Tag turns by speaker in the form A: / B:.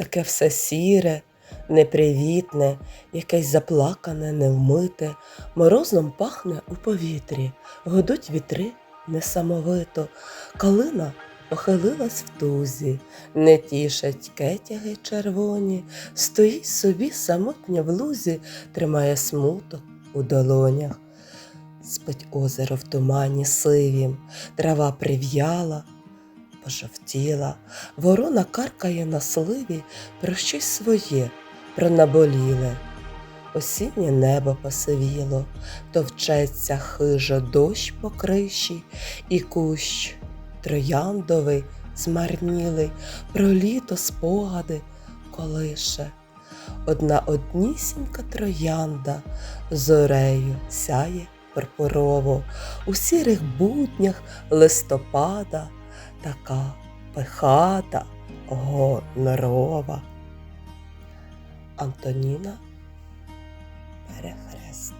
A: таке все сіре, непривітне, якесь заплакане, невмите, морозом пахне у повітрі, гудуть вітри несамовито, калина похилилась в тузі, не тішать кетяги червоні, стоїть собі самотня в лузі, тримає смуток у долонях. Спить озеро в тумані сивім, трава прив'яла, пожовтіла, ворона каркає на сливі про щось своє, про наболіле. Осіннє небо посивіло, товчеться хижо дощ по криші, і кущ трояндовий змарнілий, про літо спогади колише. Одна однісінька троянда зорею сяє пурпурово у сірих буднях листопада, така пихата, гонорова. Антоніна Перехрест